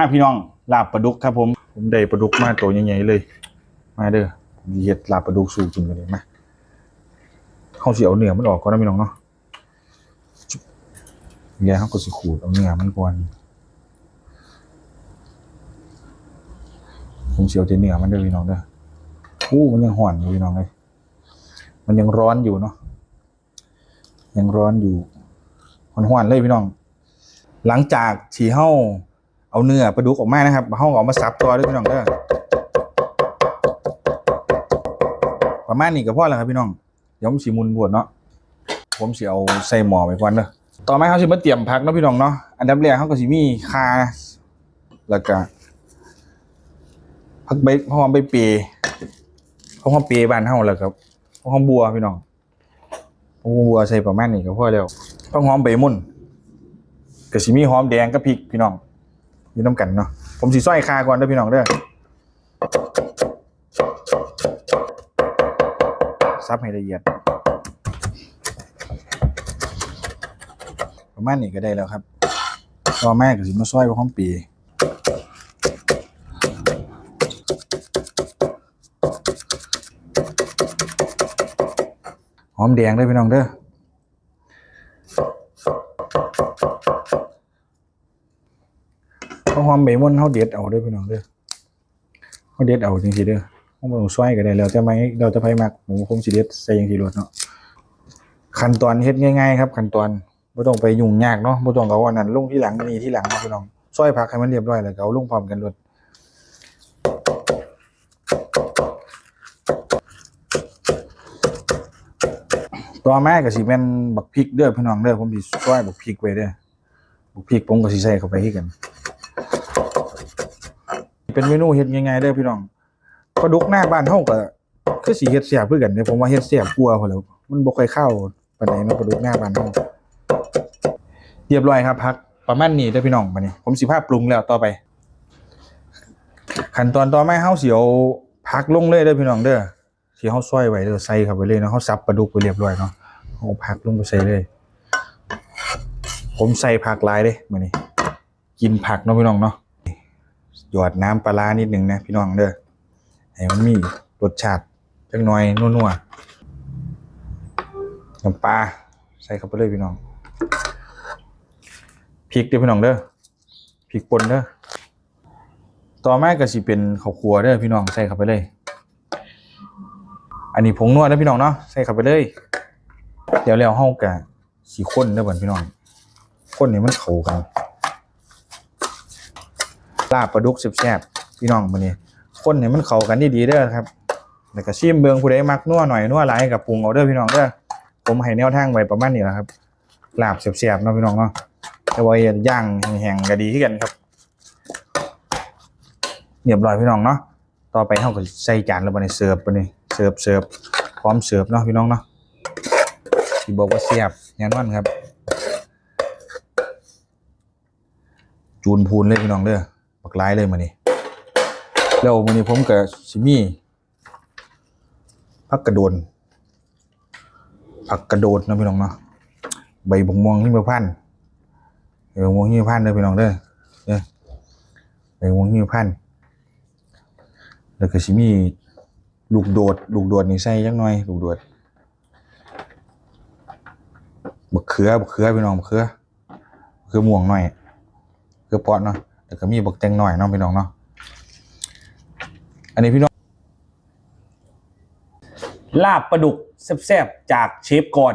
อะพี่น้องลาบปลาดุกครับผม ผมได้ปลาดุกมาตัวใหญ่ๆเลย มาเด้อผมสิเฮ็ดลาบปลาดุกสู่กินกันเลยมาเขาสิเอาเนื้อมันออกก่อนนะพี่น้องเนาะจุ๊บเดี๋ยวเขาก็สิขูดเอาเนื้อมันก่อนผมสิเอาแต่เนื้อมันเด้อพี่น้องเด้ออู้มันยังห่อนอยู่พี่น้องเลยมันยังร้อนอยู่เนาะยังร้อนอยู่ห่อนๆเลยพี่น้อง หลังจากที่เฮา เอาเนื้อปลาดุกออกมานะครับเฮาก็เอามาสับตัวด้วยพี่น้องเด้อประมาณนี้ก็พอแล้วครับพี่น้องเดี๋ยวผมสิหมุนบวดเนาะผมสิเอาใส่หม้อไว้ก่อนเด้อต่อมาเฮาสิมาเตรียมผักเนาะพี่น้องเนาะอันดับแรกเฮาก็สิมีข่าแล้วก็ผักใบหอมใบเปรย์ผักหอมเปรย์บ้านเฮาแล้วก็ผักหอมบัวพี่น้องหอมบัวใส่ประมาณนี้ก็พอแล้วผักหอมใบมุ่นก็สิมีหอมแดงกับพริกพี่น้อง อยู่น้ำกันเนาะผมสิซอยคาก่อนเด้อพี่น้องเด้อซับให้ละเอียด ประมาณนี้ก็ได้แล้วครับต่อแม่ก็สิมาซอยกับหอมปีหอมแดงเด้พี่น้องเด้อ หอมใบม่อนเฮาเด็ดเอาเด้อพี่น้องเด้อเฮาเด็ดเอาจริงๆเด้อเฮาบ่ต้องซอยก็ได้แล้วแต่ไม่เราจะไผมักหมูคงสิเด็ดใส่จังซี่โลดเนาะขั้นตอนเฮ็ดง่ายๆครับขั้นตอนบ่ต้องไปยุ่งยากเนาะบ่ต้องเอาอันนั้นลงที่หลังนนี้ที่หลังนะพี่น้องซอยผักให้มันเรียบร้อยแล้วก็เอาลงพร้อมกันโลดต่อมาก็สิแม่นบักพริกเด้อพี่น้องเด้อผมสิซอยบักพริกไว้เด้อบักพริกผมก็สิใส่เข้าไปคือกัน เป็นเมนูเฮ็ดง่ายๆเด้อพี่น้องปลาดุกหน้าบ้านเฮาก็คือสิเฮ็ดแซ่บคือกันเด้ผมว่าเฮ็ดแซ่บกว่าพุ่นแล้วมันบ่ค่อยเข้าปานใดเนาะปลาดุกหน้าบ้านเฮาเรียบร้อยครับพักประมาณนี้เด้อพี่น้องบัดนี้ ผมสิพาปรุงแล้วต่อไป ขั้นตอนต่อมาเฮาสิเอาผักลงเลยเด้อพี่น้องเด้อที่เฮาซอยไว้เด้อใส่เข้าไปเลยเนาะเฮาสับปลาดุกไปเรียบร้อยเนาะเอาผักลงไปใส่เลย ผมใส่ผักหลายเด้มื้อนี้กินผักเนาะพี่น้องเนาะ หยอดน้ำปลาร้านิดหนึ่งนะพี่น้องเด้อให้มันมีรสชาติจักหน่อยนัวๆน้ำปลาใส่เข้าไปเลยพี่น้องพริกเด้อพี่น้องเด้อพริกป่นเด้อต่อมาก็สิเป็นข้าวคั่วเด้อพี่น้องใส่เข้าไปเลย อันนี้ผงนวดเด้อพี่น้องเนาะใส่เข้าไปเลย เดี๋ยวแล้วเฮาก็สิข้นเด้อบัดพี่น้องข้นให้มันเข้ากัน ลาบปลาดุกแซ่บๆพี่น้องมื้อนี้คนให้มันเข้ากันดีๆเด้อครับแล้วก็ชิมเบิ่งผู้ใดมักนัวหน่อยนัวหลายก็ปรุงเอาเด้อพี่น้องเด้อผมให้แนวทางไว้ประมาณนี้แหละครับลาบแซ่บๆเนาะพี่น้องเนาะแต่ว่าย่างแห้งๆก็ดีคือกันครับเรียบร้อยพี่น้องเนาะต่อไปเฮาก็ใส่จานแล้วบัดนี้เสิร์ฟบัดนี้เสิร์ฟเสิร์ฟพร้อมเสิร์ฟเนาะพี่น้องเนาะที่บอกว่าแซ่บแน่นอนครับ จูนพูนเลยพี่น้องเด้อ บักหลายเลยมื้อนี้แล้วมื้อนี้ผมก็สิมีผักกระโดนผักกระโดดนะพี่น้องเนาะใบบงม่วงหิมพานต์ใบบงม่วงหิมพานต์เด้อพี่น้องเด้อเด้อใบบงม่วงหิมพานต์แล้วก็สิมีลูกโดด ลูกโดดนี่ใส่จักหน่อย ลูกโดดบักเขือบักเขือพี่น้องบักเขือบักเขือม่วงหน่อยคือปอดเนาะ แล้วก็มีบักแตงหน่อยเนาะพี่น้องเนาะอันนี้พี่น้องลาบปลาดุกแซ่บๆจากเชฟก่อน